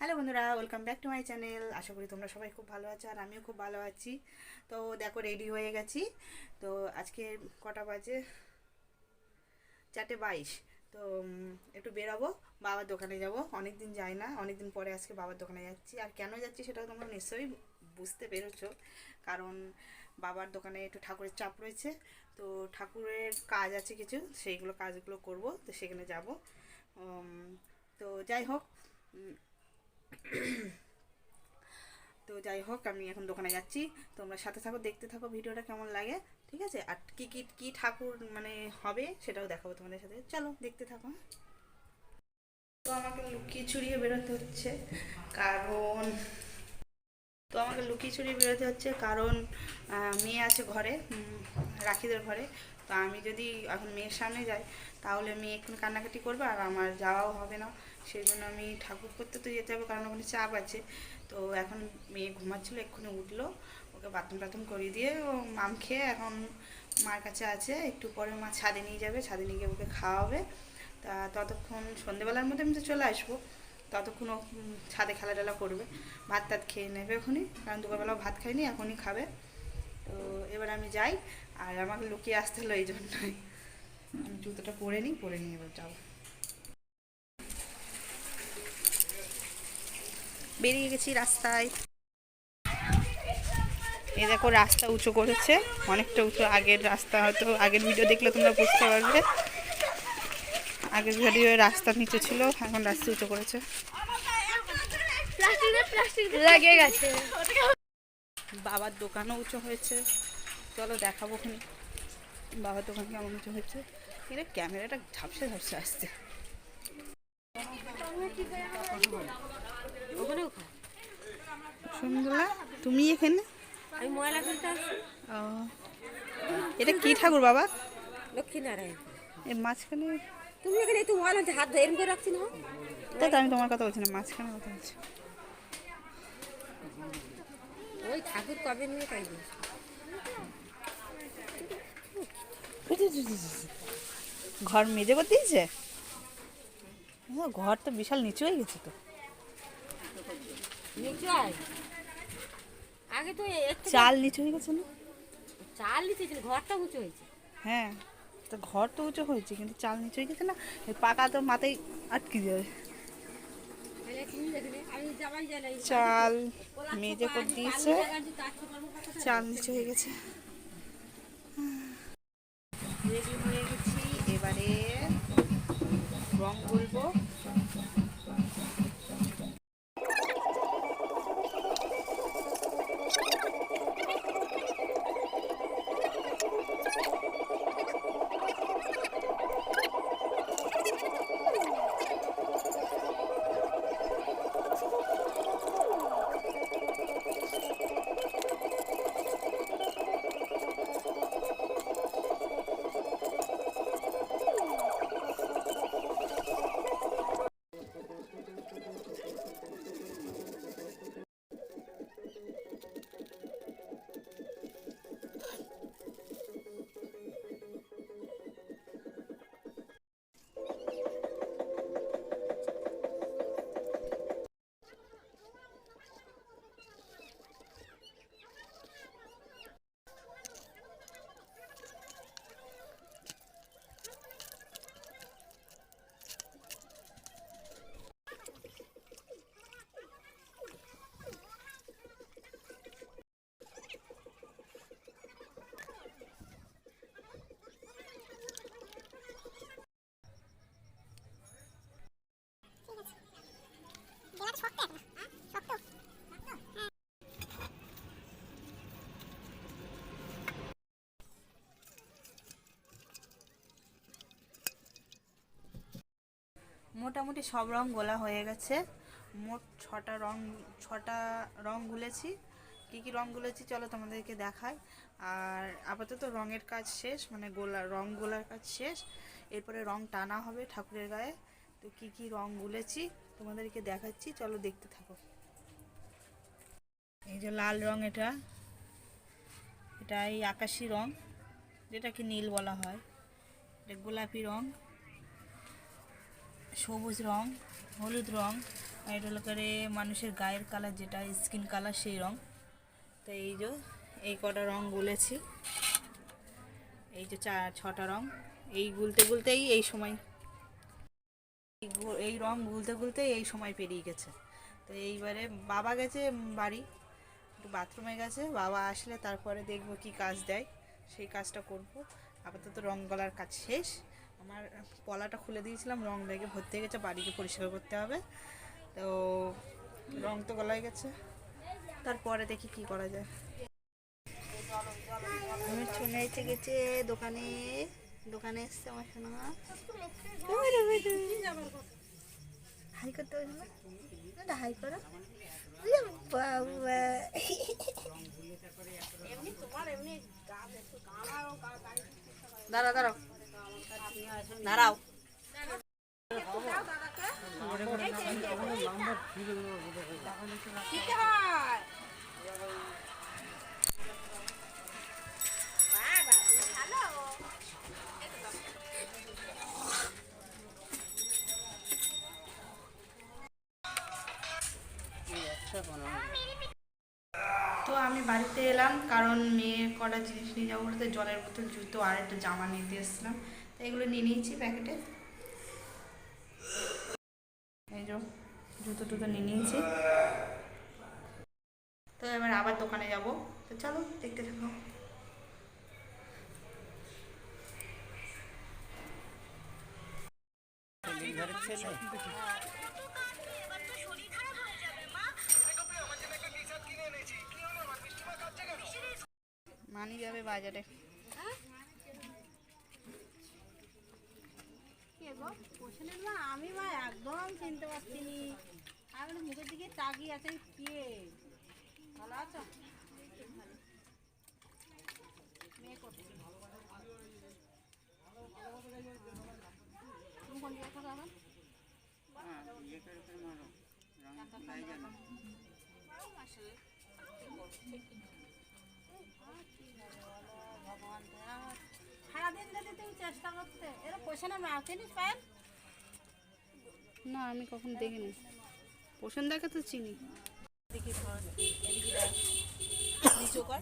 Hello বন্ধুরা welcome back to my channel আশা করি তোমরা সবাই খুব ভালো আছো আর আমিও খুব ভালো আছি। তো দেখো রেডি হয়ে গেছি। তো আজকে কটা বাজে? চারটে বাইশ। তো একটু বেরোবো, বাবার দোকানে যাব। অনেক দিন যাই না অনেক দিন পরে আজকে বাবার দোকানে যাচ্ছি। আর কেন যাচ্ছি সেটা তোমরা নিশ্চয়ই বুঝতে পেরেছ। কারণ বাবার দোকানে একটু ঠাকুরের চাপ রয়েছে। তো ঠাকুরের কাজ আছে কিছু, সেইগুলো কাজগুলো করব, তো সেখানে যাব। তো যাই হোক তো যাই হোক, আমি এখন দোকানে যাচ্ছি। তোমরা সাথে থাকো, দেখতে থাকো ভিডিওটা কেমন লাগে, ঠিক আছে? আর কি কি কি ঠাকুর মানে হবে সেটাও দেখাবো তোমাদের সাথে। চলো, দেখতে থাকো। তো আমাকে লুকিয়ে চুরিয়ে বেরোতে হচ্ছে, কারণ তো আমাকে লুকিয়ে চুরিয়ে বেরোতে হচ্ছে কারণ মেয়ে আছে ঘরে রাখিদের ঘরে। তো আমি যদি এখন মেয়ের সামনে যাই, তাহলে মেয়ে একটু কান্নাকাটি করবে আর আমার যাওয়াও হবে না। সেই জন্য আমি ঠাকুর করতে তো যেতে হবে, কারণ ওখানে চাপ আছে। তো এখন মেয়ে ঘুমাচ্ছিল, এক্ষুনি উঠল। ওকে বাথরুম টাথরুম করিয়ে দিয়ে ও মাম খেয়ে এখন মার কাছে আছে। একটু পরে মা ছাদে নিয়ে যাবে, ছাদে নিয়ে গিয়ে ওকে খাওয়াবে। তা ততক্ষণ সন্ধেবেলার মধ্যে আমি তো চলে আসব। ততক্ষণ ও ছাদে খেলা টেলা করবে। ভাত টাত খেয়ে নেবে এখনই, কারণ দুপুরবেলাও ভাত খাইনি এখনই খাবে। তো এবার আমি যাই, আর আমাকে লুকিয়ে আসতে হলো এই জন্যই। আমি জুতোটা পরে নিই, পরে নিয়ে এবার যাব। বেরিয়ে গেছি রাস্তায়। এই দেখো রাস্তা উঁচু করেছে। অনেকটা উঁচু আগের রাস্তা হয়তো আগের ভিডিও দেখলে তোমরা বুঝতে পারবে। আগের ভিডিও রাস্তা নিচু ছিল এখন রাস্তা উঁচু করেছে। লাগে গেছে। বাবার দোকানও উঁচু হয়েছে। চলো দেখাবো ওখানে। বাবার দোকান কেমন উঁচু হয়েছে। এটা ক্যামেরাটা ঝাপসে ঝাপসে আসছে। ওখানেও তুমি এখানে? আমি ময়লা আসছি। ও। এটা কি ঠাকুর বাবা? লক্ষ্মী নারায়ণ এর মাঝখানে তুমি এখানে একটু ময়লা হাত ধরে এরম করে রাখছি না? তাই তো আমি তোমার কথা বলছি না মাঝখানে কথা বলছি। ওই ঠাকুর কবে নিয়ে তাই ঘর মেজে করতে দিয়েছে ঘর তো বিশাল নিচু হয়ে গেছে তো। আগে তো চাল নিচু হয়ে গেছে না? চাল নিচে ছিল ঘরটা উঁচু হয়েছে। হ্যাঁ তো ঘর তো উঁচু হয়েছে কিন্তু চাল নিচু হয়ে গেছে না? পাকা তো মাথায় আটকে যাবে। চাল মেজে করে দিয়েছে চাল নিচু হয়ে গেছে। রেডি হয়ে গেছি। এবারে রং বলব। মোটামুটি সব রং গোলা হয়ে গেছে। মোট ছটা রং ছটা রং গুলেছি। কী কী রং গুলেছি চলো তোমাদেরকে দেখাই। আর আপাতত রঙের কাজ শেষ মানে গোলা, রং গোলার কাজ শেষ। এরপরে রং টানা হবে ঠাকুরের গায়ে। তো কী কী রং গুলেছি তোমাদেরকে দেখাচ্ছি, চলো দেখতে থাকো। এই যে লাল রং এটা এটা এই আকাশি রং, যেটাকে নীল বলা হয়। এটা গোলাপি রং। সবুজ রং, হলুদ রং, আর এটা হলো করে মানুষের গায়ের কালার যেটা স্কিন কালার সেই রং। তো এই যে, এই কটা রং গুলেছি এই যে চা, ছটা রং। এই গুলতে গুলতেই এই সময়, এই রং গুলতে গুলতে এই সময় পেরিয়ে গেছে। তো এইবারে বাবা গেছে বাড়ি, একটু বাথরুমে গেছে। বাবা আসলে তারপরে দেখব কি কাজ দেয়। সেই কাজটা করব। আপাতত রং গলার কাজ শেষ। আমার পলাটা খুলে দিয়েছিলাম রং লেগে ভর্তি হয়ে গেছে বাড়িকে পরিষ্কার করতে হবে। তো রং তো গলায় গেছে। তারপরে দেখি কি করা যায়। আমার সোনা এসে গেছে দোকানে। দোকানে এসছে আমার শোনা হাই করতে না? না হাই করো। বাবা। দাঁড়াও দাঁড়াও। দাঁড়াও। তো আমি বাড়িতে এলাম, কারণ মেয়ে কটা জিনিস নিয়ে যাব বলতে জলের বোতল, জুতো আর একটা জামা নিতে এসেছিলাম। এগুলো নিয়ে নিয়েছি প্যাকেটে। এই যে জুতো টুতো নিয়ে নিয়েছি। তো এবার আবার দোকানে যাব। তো চলো, দেখতে থাকো। মানি যাবে বাজারে। কে গো পোষণের মা আমি মা একদম চিনতে পারছি নি আমি মুখের দিকে তাকিয়ে আছে কে? ভালো আছো? মেয়ে কোথায়? তুমি কোন জায়গায় চেষ্টা করতে এরা পোষণের মা চিনিস পায়েল? না আমি কখন দেখিনি। পোষণ দেখে তো চিনি। দেখি। নিচু কর,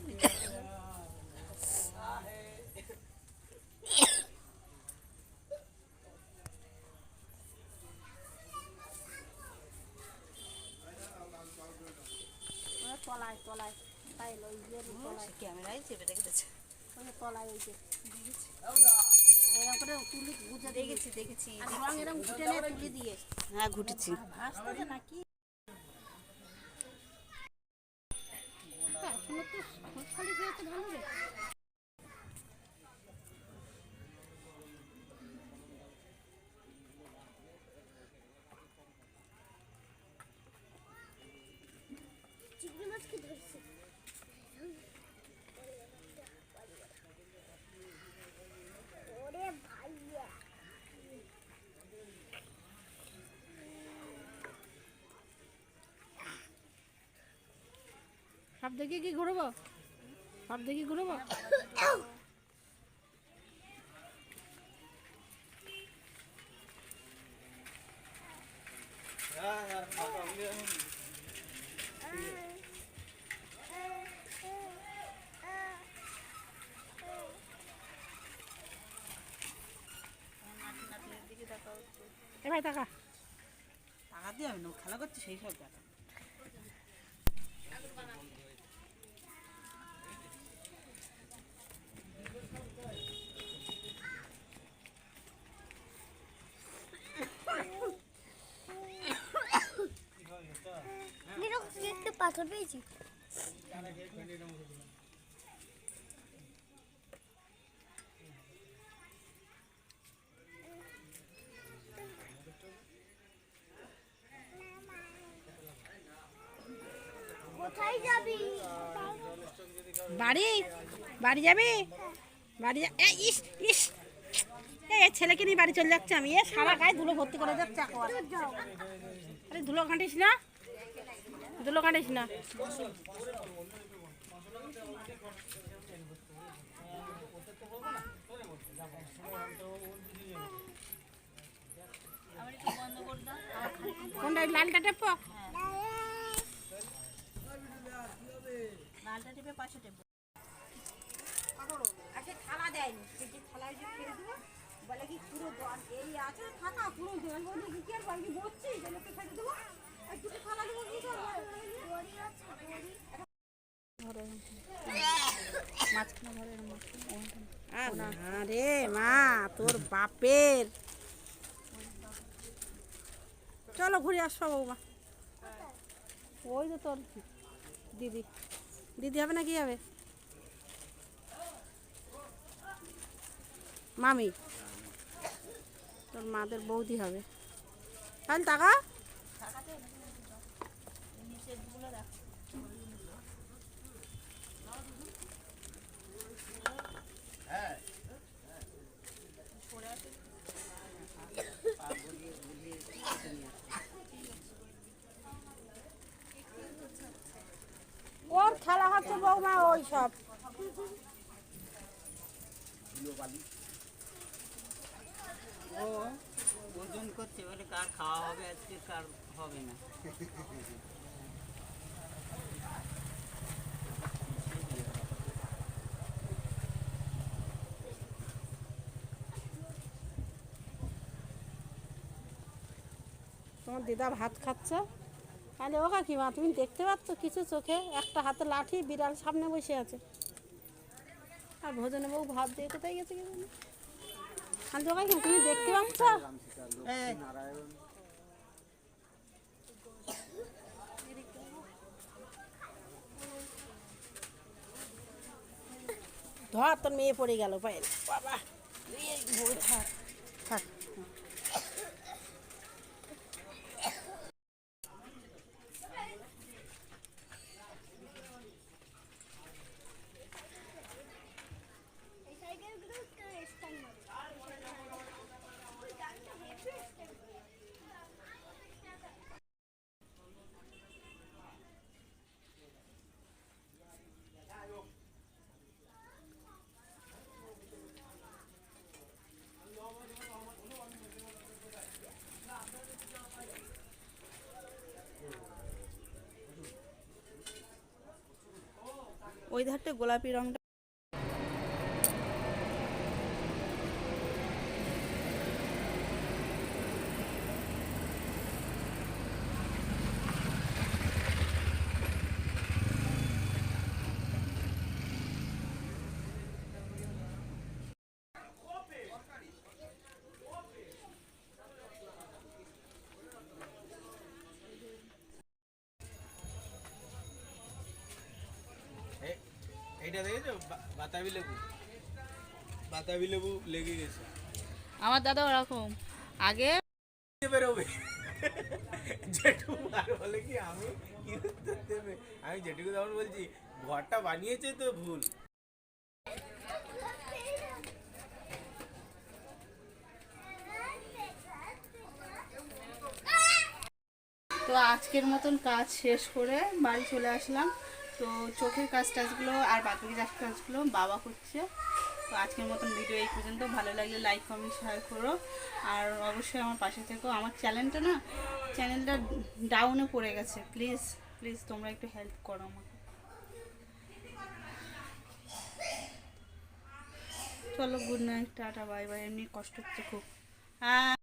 তলায় যে ক্যামেরায় চেপে ওই যে তলায় ওই যে। এরকম করে তুলি গুজে দেখেছি। দেখেছি রং এরকম ঘুটে নিয়ে তুলি দিয়ে। হ্যাঁ ঘুটেছি। ভাসতেছে নাকি? সব দেখে কি ঘুরবো? সব দেখে ঘুরবো? টাকা টাকা দিয়ে না খেলা করছে, সেই সব দেখা একটা পাথর পেয়েছি। বাড়ি? বাড়ি যাবি? বাড়ি এ ইস ইস। ছেলেকে নিয়ে বাড়ি চলে যাচ্ছে আমি। এ সারা গায়ে ধুলো ভর্তি করে যাচ্ছে। আরে ধুলো ঘাঁটিস না। ধুলো ঘাঁটিস না। কোনটা লালটা টেপো লালটা টিপে পাশে টিপে। আচ্ছা থালা দেয়নি। যে থালায় বলে কি পুরো এই আছে থাকা, পুরো জল বলে কি দেবো। আর মা, তোর বাপের। চলো ঘুরে আসব বৌমা। ওই তো তোর দিদি। দিদি হবে না কি হবে? মামি। তোর মাদের বৌদি হবে। তাহলে টাকা ওর খেলা হচ্ছে বৌমা ওই সব। ও ওজন করছে বলে কার খাওয়া হবে আজকে কার হবে না। তোমার দিদা ভাত খাচ্ছে। তাহলে ও কাকিমা তুমি দেখতে পাচ্ছ কিছু চোখে? একটা হাতে লাঠি, বিড়াল সামনে বসে আছে। আর ভোজনে বউ ভাত দিয়ে কোথায় গেছে কি কাকিমা তুমি দেখতে পাচ্ছ? ধর, তোর মেয়ে পড়ে গেল পায়ে বাবা থাক থাক। ওই ধারটা গোলাপি রংটা দেখেছ বাতাবি লেবু। বাতাবি লেবু লেগে গেছে। আমার দাদা ওরকম। আগে বেরোবে? জেঠু আর বলে কি আমি কি দেবে? আমি জেঠুকে তখন বলছি ঘরটা বানিয়েছে তো ভুল। তো আজকের মতন কাজ শেষ করে বাড়ি চলে আসলাম। তো চোখের কাজ টাজগুলো আর বাকি কাজ টাজগুলো বাবা করছে। তো আজকের মতন ভিডিও এই পর্যন্ত। ভালো লাগলে লাইক কমেন্ট শেয়ার করো। আর অবশ্যই আমার পাশে থেকো। আমার চ্যানেলটা না চ্যানেলটা ডাউনে পড়ে গেছে। প্লিজ প্লিজ তোমরা একটু হেল্প করো আমাকে। চলো good night tata bye bye এমনি কষ্ট হচ্ছে খুব। হ্যাঁ